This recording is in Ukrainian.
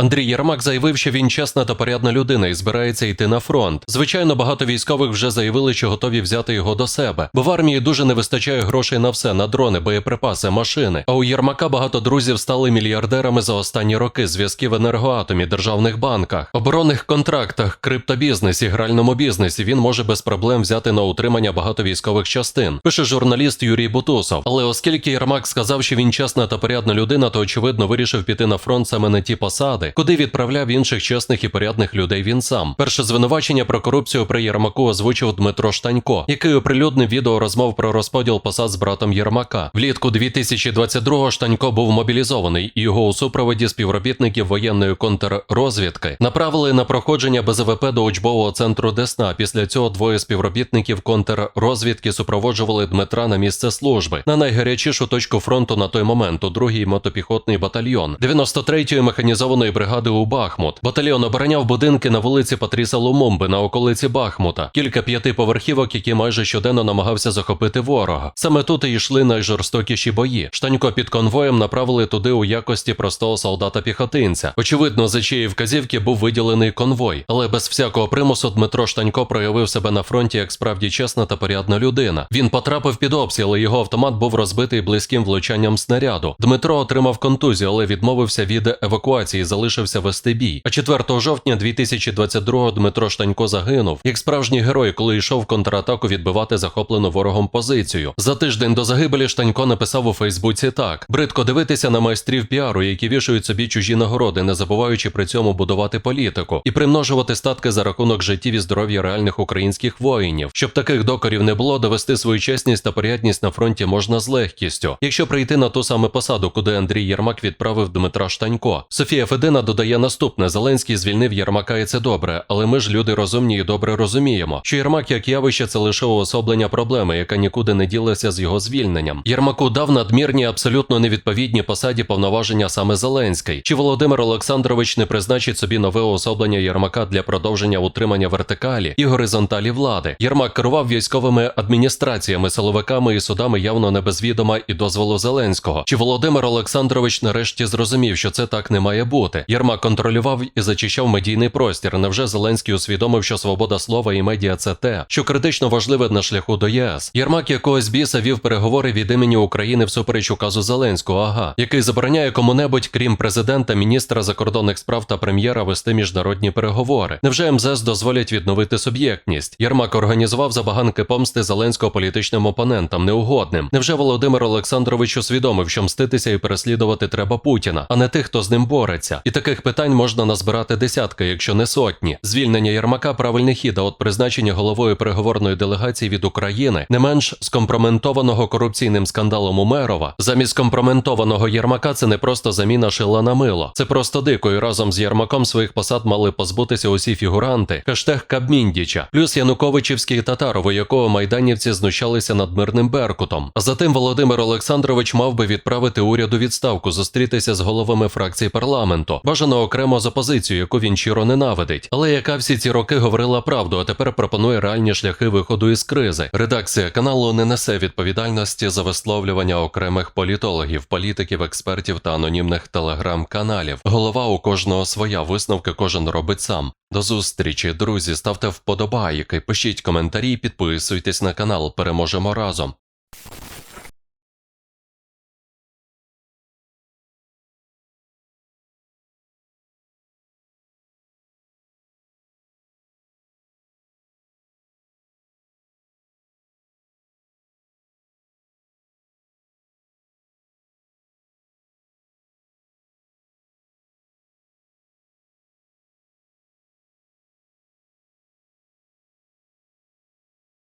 Андрій Єрмак заявив, що він чесна та порядна людина і збирається йти на фронт. Звичайно, багато військових вже заявили, що готові взяти його до себе, бо в армії дуже не вистачає грошей на все: на дрони, боєприпаси, машини. А у Єрмака багато друзів стали мільярдерами за останні роки. Зв'язки в енергоатомі, державних банках, оборонних контрактах, криптобізнесі, гральному бізнесі. Він може без проблем взяти на утримання багато військових частин. Пише журналіст Юрій Бутусов. Але оскільки Єрмак сказав, що він чесна та порядна людина, то очевидно вирішив піти на фронт саме на ті посади, куди відправляв інших чесних і порядних людей він сам. Перше звинувачення про корупцію при Єрмаку озвучив Дмитро Штанько, який оприлюднив відео розмов про розподіл посад з братом Єрмака. Влітку 2022-го Штанько був мобілізований, і його у супроводі співробітників воєнної контррозвідки направили на проходження БЗВП до учбового центру Десна. Після цього двоє співробітників контррозвідки супроводжували Дмитра на місце служби на найгарячішу точку фронту на той момент у другий мотопіхотний батальйон 93-ї механізованої бригади у Бахмут. Батальйон обороняв будинки на вулиці Патріса Лумумби на околиці Бахмута, кілька п'ятиповерхівок, які майже щоденно намагався захопити ворога. Саме тут і йшли найжорстокіші бої. Штанько під конвоєм направили туди у якості простого солдата-піхотинця. Очевидно, за чиєї вказівки був виділений конвой, але без всякого примусу Дмитро Штанько проявив себе на фронті як справді чесна та порядна людина. Він потрапив під обстріл, і його автомат був розбитий близьким влучанням снаряду. Дмитро отримав контузію, але відмовився від евакуації, залишився вести бій. А 4 жовтня 2022-го Дмитро Штанько загинув як справжній герой, коли йшов контратаку відбивати захоплену ворогом позицію. За тиждень до загибелі Штанько написав у Фейсбуці так: бридко дивитися на майстрів піару, які вішають собі чужі нагороди, не забуваючи при цьому будувати політику і примножувати статки за рахунок життів і здоров'я реальних українських воїнів. Щоб таких докорів не було, довести свою чесність та порядність на фронті можна з легкістю, якщо прийти на ту саму посаду, куди Андрій Єрмак відправив Дмитра Штанько. Софія Федина додає наступне: Зеленський звільнив Єрмака, і це добре, але ми ж люди розумні і добре розуміємо, що Єрмак як явище це лише уособлення проблеми, яка нікуди не ділася з його звільненням. Єрмаку дав надмірні, абсолютно невідповідні посаді повноваження саме Зеленський. Чи Володимир Олександрович не призначить собі нове уособлення Єрмака для продовження утримання вертикалі і горизонталі влади? Єрмак керував військовими адміністраціями, силовиками і судами явно не без відома і дозволу Зеленського. Чи Володимир Олександрович нарешті зрозумів, що це так не має бути? Єрмак контролював і зачищав медійний простір. Невже Зеленський усвідомив, що свобода слова і медіа це те, що критично важливе на шляху до ЄС? Єрмак якогось біса вів переговори від імені України всупереч указу Зеленського, ага, який забороняє кому-небудь, крім президента, міністра закордонних справ та прем'єра вести міжнародні переговори. Невже МЗС дозволять відновити суб'єктність? Єрмак організував забаганки помсти Зеленського політичним опонентам, неугодним. Невже Володимир Олександрович усвідомив, що мститися і переслідувати треба Путіна, а не тих, хто з ним бореться? І таких питань можна назбирати десятки, якщо не сотні. Звільнення Єрмака правильний хід, а от призначення головою переговорної делегації від України не менш скомпроментованого корупційним скандалом Умерова. Замість скомпроментованого Єрмака це не просто заміна шила на мило. Це просто дико, і разом з Єрмаком своїх посад мали позбутися усі фігуранти. Хештег Кабміндіча, плюс Януковичівський і татарово, якого майданівці знущалися над мирним Беркутом. А затим Володимир Олександрович мав би відправити уряду відставку, зустрітися з головами фракцій парламенту, бажано окремо з опозицією, яку він щиро ненавидить, але яка всі ці роки говорила правду, а тепер пропонує реальні шляхи виходу із кризи. Редакція каналу не несе відповідальності за висловлювання окремих політологів, політиків, експертів та анонімних телеграм-каналів. Голова у кожного своя висновки кожен робить сам. До зустрічі, друзі, ставте вподобайки, пишіть коментарі, підписуйтесь на канал. Переможемо разом.